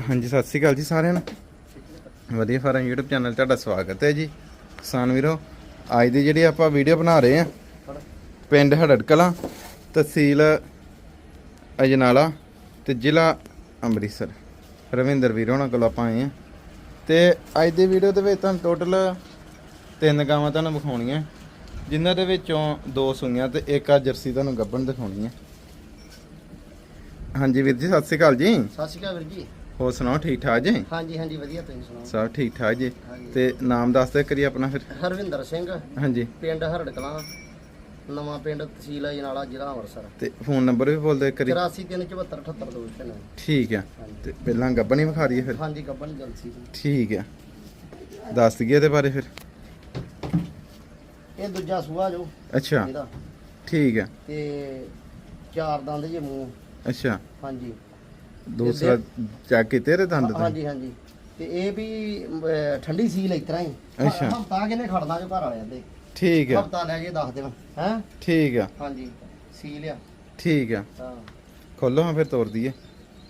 ਹਾਂਜੀ, ਸਤਿ ਸ੍ਰੀ ਅਕਾਲ ਜੀ ਸਾਰਿਆਂ ਨੂੰ। ਵਧੀਆ ਫਾਰਮ YouTube ਚੈਨਲ ਤੁਹਾਡਾ ਸਵਾਗਤ ਹੈ ਜੀ। ਕਿਸਾਨ ਵੀਰੋ, ਅੱਜ ਦੀ ਜਿਹੜੀ ਆਪਾਂ ਵੀਡੀਓ ਬਣਾ ਰਹੇ ਆ ਪਿੰਡ ਹੜੜ ਕਲਾਂ ਤਹਿਸੀਲ ਅਜਨਾਲਾ ਤੇ ਜ਼ਿਲ੍ਹਾ ਅੰਮ੍ਰਿਤਸਰ। ਰਵਿੰਦਰ ਵੀਰ ਹੋਣਾ ਕੋਲ ਆਪਾਂ ਆਏ ਆ ਤੇ ਅੱਜ ਦੀ ਵੀਡੀਓ ਦੇ ਵਿੱਚ ਤੁਹਾਨੂੰ ਟੋਟਲ ਤਿੰਨ ਗਾਵਾਂ ਤੁਹਾਨੂੰ ਵਿਖਾਉਣੀਆਂ। ਜਿਨ੍ਹਾਂ ਦੇ ਵਿੱਚੋਂ ਦੋ ਸੂਈਆਂ ਤੇ ਇੱਕ ਆ ਜਰਸੀ ਤੁਹਾਨੂੰ ਗੱਭਣ ਦਿਖਾਉਣੀ ਹੈ। ਹਾਂਜੀ ਵੀਰ ਜੀ, ਸਤਿ ਸ੍ਰੀ ਅਕਾਲ ਜੀ। ਸਤਿ ਸ਼੍ਰੀ ਅਕਾਲ ਵੀਰ ਜੀ। ਹੋਰ ਸੁਣਾਓ ਠੀਕ ਠਾਕ ਜੀ? ਹਾਂਜੀ ਹਾਂਜੀ ਵਧੀਆ ਤੁਸੀਂ ਸੁਣਾਓ? ਸਭ ਠੀਕ ਠਾਕ ਜੀ। ਹਾਂਜੀ। ਤੇ ਨਾਮ ਦੱਸ ਦੇ ਕਰੀ ਆਪਣਾ ਫਿਰ। ਹਰਵਿੰਦਰ ਸਿੰਘ। ਹਾਂਜੀ। ਪਿੰਡ ਹਰੜ ਕਲਾਂ ਨਵਾਂ ਪਿੰਡ ਤਹਿਸੀਲ ਅਜਨਾਲਾ ਜ਼ਿਲ੍ਹਾ ਅੰਮ੍ਰਿਤਸਰ। ਤੇ ਫੋਨ ਨੰਬਰ ਵੀ ਬੋਲ ਦੇ ਕਰੀ 83377882 ਠੀਕ ਆ। ਤੇ ਪਹਿਲਾਂ ਗੱਬਣੀ ਵਿਖਾ ਦਈਏ ਫਿਰ। ਹਾਂਜੀ ਗੱਬਨ ਜਲਸੀ ਠੀਕ ਆ। ਦੱਸ ਦਈਏ ਇਹਦੇ ਬਾਰੇ ਫਿਰ। ਇਹ ਦੂਜਾ ਸੂਆ ਜੋ। ਅੱਛਾ। ਇਹਦਾ। ਠੀਕ ਆ। ਤੇ ਚਾਰ ਦੰਦ ਜੇ ਮੂੰਹ। ਅੱਛਾ। ਹਾਂਜੀ। ਦੂਸਰਾ ਚੈੱਕ ਕੀਤੇ ਤੇ ਦੰਦ ਤਾਂ? ਹਾਂਜੀ ਹਾਂਜੀ। ਤੇ ਇਹ ਵੀ ਅਹ, ਠੰਡੀ ਸੀਲ ਇਸ ਤਰ੍ਹਾਂ ਹੀ। ਅੱਛਾ। ਹਫਤਾ ਕਿਨੇ ਖੜਨਾ ਜੋ ਘਰ ਵਾਲਿਆਂ ਦੇ। ਠੀਕ ਆ। ਹਫਤਾ ਲੈ ਜੇ ਦੱਸ ਦੇਣ ਹੈ? ਠੀਕ ਆ। ਹਾਂਜੀ ਸੀਲ ਆ। ਠੀਕ ਆ। ਹਾਂ। ਖੋਲੋ ਹਾਂ ਫਿਰ ਤੋਰ ਦਈਏ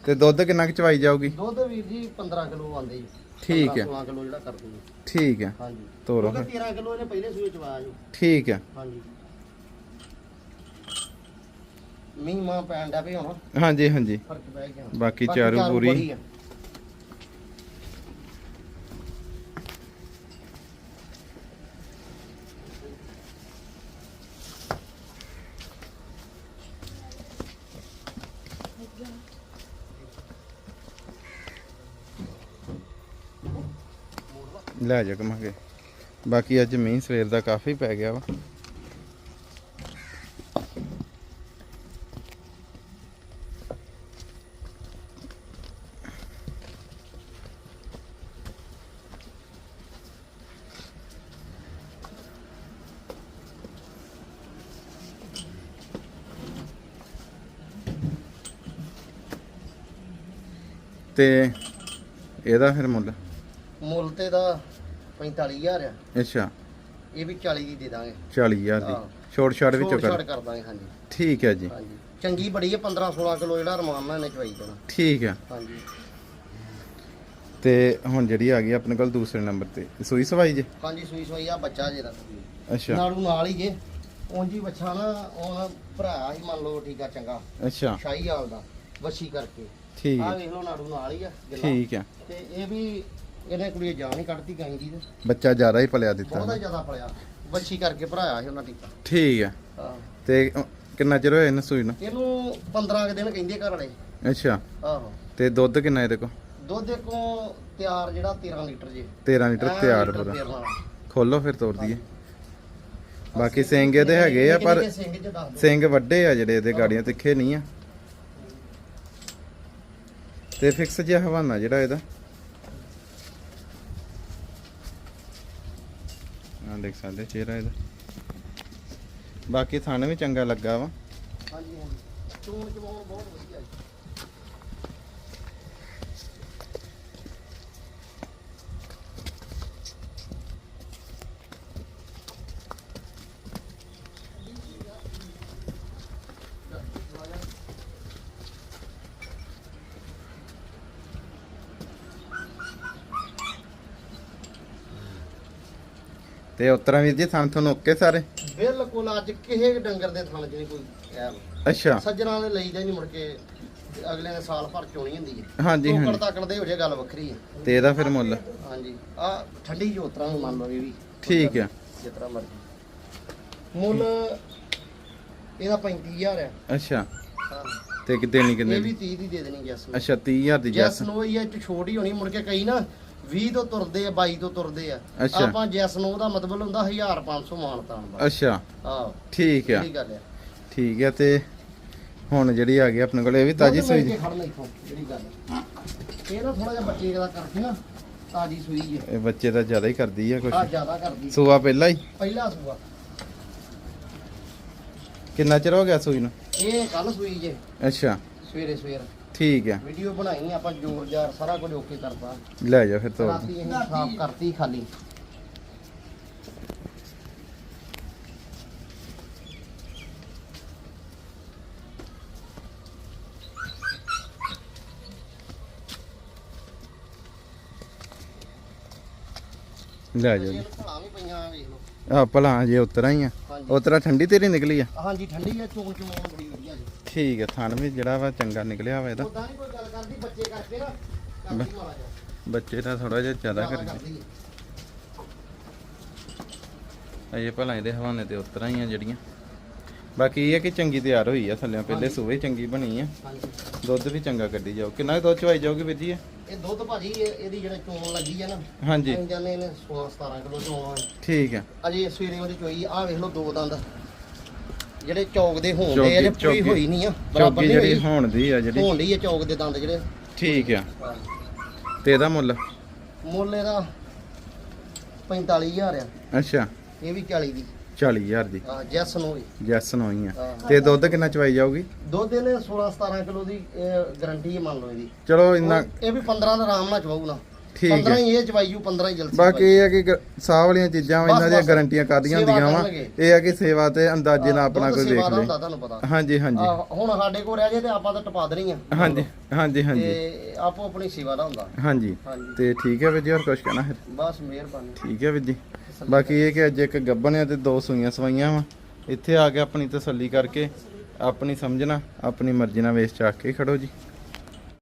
ਤੇ ਦੁੱਧ ਕਿੰਨਾ ਕੁ ਚਵਾਈ ਜਾਊਗੀ? ਦੁੱਧ ਵੀਰ ਜੀ 15 ਕਿਲੋ ਆਂਦੇ ਜੀ। ਠੀਕ ਹੈ। 16 ਕਿਲੋ ਜਿਹੜਾ ਕਰਦੇ ਜੀ ਠੀਕ ਆ। ਹਾਂਜੀ। ਤੋਰੋ ਫਿਰ। 13 ਕਿਲੋ ਇਹਨੇ ਪਹਿਲੇ ਸੂਏ ਚਵਾਇਆ ਜੀ। ਠੀਕ ਆ। ਹਾਂਜੀ। ਮੀਂਹ ਮਾਂ ਪੈਣ ਦਾ ਵੀ ਹੁਣ। ਹਾਂਜੀ ਹਾਂਜੀ। ਫ਼ਰਕ ਪੈ ਗਿਆ। ਬਾਕੀ ਚਾਰੂ ਪੂਰੀ। ਆ। ਲੈ ਜਾ ਕਮਾਂਗੇ ਬਾਕੀ ਅੱਜ ਮੀਂਹ ਸਵੇਰ ਦਾ ਕਾਫੀ ਪੈ ਗਿਆ ਵਾ। ਤੇ ਇਹਦਾ ਫਿਰ ਮੁੱਲ? ਮੁੱਲ ਤੇ ਦਾ 45000 ਆ। ਅੱਛਾ। ਇਹ ਵੀ 40 ਦੀ ਦੇ ਦਾਂਗੇ। 40000 ਦੀ। ਹਾਂ। ਛੋਟ ਛਾੜ ਵਿੱਚੋਂ ਛੋਟ ਛਾੜ ਕਰ ਕਰ ਦਾਂਗੇ ਹਾਂਜੀ। ਠੀਕ ਹੈ ਜੀ। ਹਾਂਜੀ। ਚੰਗੀ ਬੜੀ ਹੈ 15 16 ਕਿਲੋ ਜਿਹੜਾ ਰਮਾਨ ਨਾਲ ਇਹਨੇ ਚਵਾਈ ਦੇਣਾ। ਠੀਕ ਹੈ। ਹਾਂਜੀ। ਤੇ ਹੁਣ ਜਿਹੜੀ ਆ ਗਈ ਆਪਣੇ ਕੋਲ ਦੂਸਰੇ ਨੰਬਰ ਤੇ। ਸੂਈ ਸਵਾਈ ਜੇ? ਹਾਂਜੀ ਸੂਈ ਸੂਈ ਆ ਬੱਚਾ ਜੇ ਦਾ। ਅੱਛਾ। ਨਾੜੂ ਨਾਲ ਹੀ ਜੇ। ਉਂਝ ਹੀ ਬੱਚਾ ਨਾ ਉਹ ਭਰਾ ਹੀ ਮੰਨ ਲਓ ਠੀਕ ਆ ਚੰਗਾ। ਅੱਛਾ। ਸ਼ਾਹੀ ਹਾਲ ਦਾ ਵਸ਼ੀ ਕਰਕੇ। ਠੀਕ ਆਹ ਹੈ। ਵੇਖ ਲਓ ਨਾੜੂ ਨਾਲ ਹੀ ਆ ਗਿੱਲਾ। ਠੀਕ ਹੈ। ਤੇ ਇਹ ਵੀ ਇਹਨੇ ਕੁੜੀ ਜਾਨ ਹੀ ਕੱਢਤੀ ਗਾਂ ਦੀ। ਤੇ ਬੱਚਾ ਜ਼ਿਆਦਾ ਹੀ ਪਲਿਆ ਦਿੱਤਾ ਬਹੁਤਾ ਜ਼ਿਆਦਾ ਪਲਿਆ। ਵਸ਼ੀ ਕਰਕੇ ਭਰਾਇਆ ਸੀ ਉਹਨਾਂ ਟੀਕਾ ਠੀਕ ਹਾਂ। ਤੇ ਅ, ਕਿੰਨਾ ਚਿਰ ਹੋਇਆ ਇਹਨੂੰ ਸੂਈ ਨੂੰ? ਇਹਨੂੰ 15 ਕੁ ਦਿਨ ਕਹਿੰਦੇ ਘਰ ਵਾਲੇ। ਅੱਛਾ। ਆਹੋ। ਤੇ ਦੁੱਧ ਕਿੰਨਾ ਇਹਦੇ ਕੋਲ? ਦੁੱਧ ਕੋ ਤਿਆਰ ਜਿਹੜਾ 13 ਲੀਟਰ ਜੇ। 13 ਲੀਟਰ ਤਿਆਰ ਪੂਰਾ। ਖੋਲੋ ਫਿਰ ਤੋਰ ਦਈਏ। ਬਾਕੀ ਸਿੰਘ ਇਹਦੇ ਹੈਗੇ ਆ ਪਰ ਸਿੰਘ ਚ ਦੱਸ ਦਿਓ। ਸਿੰਘ ਵੱਡੇ ਆ ਜਿਹੜੇ ਇਹਦੇ ਗਾੜੀਆਂ ਤਿੱਖੇ ਨਹੀਂ ਆ। ਤੇ ਫਿਕਸ ਜਿਹਾ ਹਵਾਨਾ ਜਿਹੜਾ ਇਹਦਾ। ਆ ਦੇਖ ਸਕਦੇ ਚਿਹਰਾ ਇਹਦਾ। ਬਾਕੀ ਥਣ ਵੀ ਚੰਗਾ ਲੱਗਾ ਵਾ। ਹਾਂਜੀ ਹਾਂਜੀ। ਚੂਣ ਚਵਾਉਣ ਬਹੁਤ ਵਧੀਆ ਜੀ। ਤੇ ਉਤਰਾ ਵੀਰ ਜੀ ਥਣ ਤੁਹਾਨੂੰ ਓਕੇ ਸਾਰੇ? ਬਿਲਕੁਲ ਅੱਜ ਕਿਸੇ ਡੰਗਰ ਦੇ ਥਣ ਚ ਨਹੀਂ ਕੋਈ ਐਬ। ਅੱਛਾ। ਸੱਜਣਾ ਦੇ ਲਈਦਾ ਨਹੀਂ ਮੁੜ ਕੇ ਅਗਲੇ ਨੇ ਸਾਲ ਭਰ ਚੋਣੀ ਹੁੰਦੀ ਹੈ। ਹਾਂਜੀ ਹਾਂਜੀ। ਤਾਕੜ ਦੇ ਹੋ ਜੇ ਗੱਲ ਵੱਖਰੀ ਹੈ। ਤੇ ਇਹਦਾ ਫਿਰ ਮੁੱਲ? ਹਾਂਜੀ ਆ ਠੰਡੀ ਜੋਤਰਾ ਨੂੰ ਮੰਨ ਲਓ ਇਹ ਵੀ। ਠੀਕ ਜਿਸ ਤਰ੍ਹਾਂ ਮਰਜ਼ੀ। ਮੁੱਲ ਇਹਦਾ 35000 ਹੈ। ਅੱਛਾ। ਹਾਂ। ਤੇ ਕਿ ਦੇਣੀ ਕਿੰਨੇ ਇਹ ਵੀ ਦੀ 30 ਦੀ ਦੇ ਦੇਣੀ ਜੈਸ ਨੂੰ। ਅੱਛਾ 30000 ਦੀ ਜੈਸ ਨੂੰ ਹੀ ਇਹ ਚ ਛੋਟੀ ਹੋਣੀ ਮੁੜ ਕੇ ਕਈ ਨਾ 20 ਤੋਂ ਤੁਰਦੇ ਆ 22 ਤੋਂ ਤੁਰਦੇ ਆ। ਅੱਛਾ। ਆਪਾਂ ਜੈਸ ਨੂੰ ਉਹਦਾ ਮਤਲਬ ਹੁੰਦਾ 1500 ਮਾਨ ਤਾਨ ਦਾ ਅੱਛਾ। ਆਹ ਠੀਕ ਆ। ਗੱਲ ਹੈ ਠੀਕ ਆ ਤੇ ਹੁਣ ਜਿਹੜੀ ਆ ਗਈ ਆਪਣੇ ਕੋਲ ਇਹ ਵੀ ਤਾਜੀ ਸੂਈ ਜੀ ਖੜਨਾ ਇੱਥੋਂ ਜਿਹੜੀ ਗੱਲ ਹੈ। ਇਹ ਨਾ ਥੋੜਾ ਜਿਹਾ ਬੱਚੇ ਦਾ ਕਰਕੇ ਨਾ ਤਾਜੀ ਸੂਈ ਜੇ ਇਹ ਬੱਚੇ ਤਾਂ ਜ਼ਿਆਦਾ ਹੀ ਕਰਦੀ ਆ ਕੁਛ। ਆ ਜ਼ਿਆਦਾ ਕਰਦੀ। ਸੂਆ ਪਹਿਲਾਂ ਹੀ? ਪਹਿਲਾ ਸੂਆ। ਕਿੰਨਾ ਚਿਰ ਹੋ ਗਿਆ ਸੂਈ ਨੂੰ? ਇਹ ਕੱਲ ਸੂਈ ਜੇ। ਅੱਛਾ। ਸਵੇਰੇ ਸਵੇਰ ਠੀਕ ਹੈ। ਵੀਡੀਓ ਬਣਾਈ ਆਪਾਂ ਜੋਰ ਜਾਰ ਸਾਰਾ ਕੁਝ ਓਕੇ ਕਰਤਾ। ਲੈ ਜਾ ਫਿਰ ਤੋੜ ਰਾਤੀ ਇਹ ਸਾਫ਼ ਕਰਤੀ ਖਾਲੀ। ਲੈ ਜਾ ਜੀ। ਭਲਾ ਆ ਭਲਾ ਜੇ ਉਤਰਾ ਹੀ ਆ। ਹਾਂਜੀ। ਉਤਰਾ ਠੰਡੀ ਤੇਰੀ ਨਿਕਲੀ ਆ? ਹਾਂਜੀ ਠੰਡੀ ਹੈ ਚੋਣ ਚੋਣ ਬੜੀ ਠੀਕ ਹੈ ਥਣ ਵੀ ਜਿਹੜਾ ਵਾ ਚੰਗਾ ਨਿਕਲਿਆ ਵਾ ਇਹਦਾ। ਉਦਾਂ ਨਹੀਂ ਕੋਈ ਗੱਲ ਕਰਦੀ ਬੱਚੇ ਕਰਕੇ ਨਾ ਕਰਦੀ ਮਾੜਾ ਜਿਹਾ। ਬੱਚੇ ਦਾ ਥੋੜਾ ਜਿਹਾ ਜ਼ਿਆਦਾ ਜ਼ਿਆਦਾ ਕਰੀ ਕਰਦੀ ਹੈ। ਅਜੇ ਭਲਾ ਇਹਦੇ ਹਵਾਨੇ ਤੇ ਉਤਰਾ ਹੀ ਆ ਜਿਹੜੀਆਂ। ਬਾਕੀ ਇਹ ਹੈ ਕਿ ਚੰਗੀ ਤਿਆਰ ਹੋਈ ਆ ਥੱਲੇ ਪਹਿਲੇ। ਸੂਵੇ ਚੰਗੀ ਬਣੀ ਆ। ਦੁੱਧ ਵੀ ਚੰਗਾ ਕੱਢੀ ਜਾਓ। ਕਿੰਨਾ ਦੁੱਧ ਚਵਾਈ ਜਾਓਗੇ ਵੀਰ ਜੀ ਇਹ? ਦੁੱਧ ਭਾਜੀ ਇਹ- ਇਹਦੀ ਜਿਹੜਾ ਚੋਣ ਲੱਗੀ ਆ ਨਾ ਹਾਂਜੀ। ਜਾਂਦੇ ਨੇ 16 17 ਕਿਲੋ ਚੋਣ ਠੀਕ ਹੈ ਅਜੇ ਸਵੇਰੇ ਉਹਦੀ ਚੋਈ ਆਹ ਵੇਖ ਲਓ ਦੋ ਦੰਦ। ਜਿਹੜੇ ਚੌਕ ਦੇ ਹੋਣ ਦੇ ਚੌਕੀ- ਅਜੇ ਪੂਰੀ ਚੌਕੀ- ਹੋਈ ਨਹੀਂ ਆ ਬਰਾਬਰ ਚੌਕੀ ਨਹੀਂ ਜਿਹੜੀ ਹੋਈ। ਹੋਣ ਦੀ ਆ ਜਿਹੜੀ। ਹੋਣ ਆ ਚੌਕ ਦੇ ਦੰਦ ਜਿਹੜੇ। ਠੀਕ ਆ। ਤੇ ਇਹਦਾ ਮੁੱਲ? ਮੁੱਲ ਇਹਦਾ 45000 ਆ। ਅੱਛਾ। ਇਹ ਵੀ 40 ਦੀ। 40000 ਦੀ। ਹਾਂ ਜੈਸ ਨੂੰ ਵੀ। ਜੈਸ ਹੋਈ ਆ। ਹਾਂ। ਤੇ ਦੁੱਧ ਕਿੰਨਾ ਚਵਾਈ ਜਾਊਗੀ? ਦੁੱਧ ਇਹਨੇ 16 17 ਕਿਲੋ ਦੀ ਗਾਰੰਟੀ ਮੰਨ ਲਓ ਇਹਦੀ। ਚਲੋ ਇੰਨਾ ਇਹ ਵੀ 15 ਦਾ ਆਰਾਮ ਨਾਲ ਚਵਾਊ ਨਾ। ਠੀਕ 15 ਹੈ ਹੀ ਇਹ ਚਵਾਈੂ 15 ਹੀ ਜਲਦੀ ਬਾਕੀ ਇਹ ਹੈ ਕਿ ਗ- ਸਾਹ ਵਾਲੀਆਂ ਚੀਜ਼ਾਂ ਵਾ, ਬਸ, ਇਹਨਾਂ ਦੀਆਂ ਬਸ। ਗਾਰੰਟੀਆਂ ਕਾਦੀਆਂ ਸੇਵਾ ਹੁੰਦੀਆਂ ਵਾ। ਕਰਨਗੇ। ਇਹ ਹੈ ਕਿ ਸੇਵਾ ਤੇ ਅੰਦਾਜ਼ੇ ਨਾਲ ਆਪਣਾ ਕੋਈ ਵੇਖ ਲੇ ਹੁੰਦਾ ਤੁਹਾਨੂੰ ਪਤਾ। ਹਾਂਜੀ ਹਾਂਜੀ। ਆਹ, ਹੁਣ ਸਾਡੇ ਕੋਲ ਰਹਿ ਜੇ ਤੇ ਆਪਾਂ ਤਾਂ ਟਪਾ ਦੇਣੀ ਆ। ਹਾਂਜੀ ਹਾਂਜੀ ਹਾਂਜੀ। ਤੇ ਆਪੋ ਆਪਣੀ ਸੇਵਾ ਦਾ ਹੁੰਦਾ। ਹਾਂਜੀ। ਹਾਂਜੀ। ਤੇ ਠੀਕ ਹੈ ਵੀਰ ਜੀ ਹੋਰ ਕੁਝ ਕਹਿਣਾ ਹੈ ਬਸ ਮਿਹਰਬਾਨੀ। ਠੀਕ ਹੈ ਵੀਰ ਜੀ। ਬਾਕੀ ਇਹ ਕਿ ਅੱਜ ਇੱਕ ਗੱਬਨ ਆ ਤੇ ਦੋ ਸੂਈਆਂ ਸਵਾਈਆਂ ਵਾ। ਇੱਥੇ ਆ ਕੇ ਆਪਣੀ ਤਸੱਲੀ ਕਰਕੇ ਆਪਣੀ ਸਮਝਣਾ ਆਪਣੀ ਮਰਜ਼ੀ ਨਾਲ ਵੇਚ ਚੱਕ ਕੇ ਖੜੋ ਜੀ।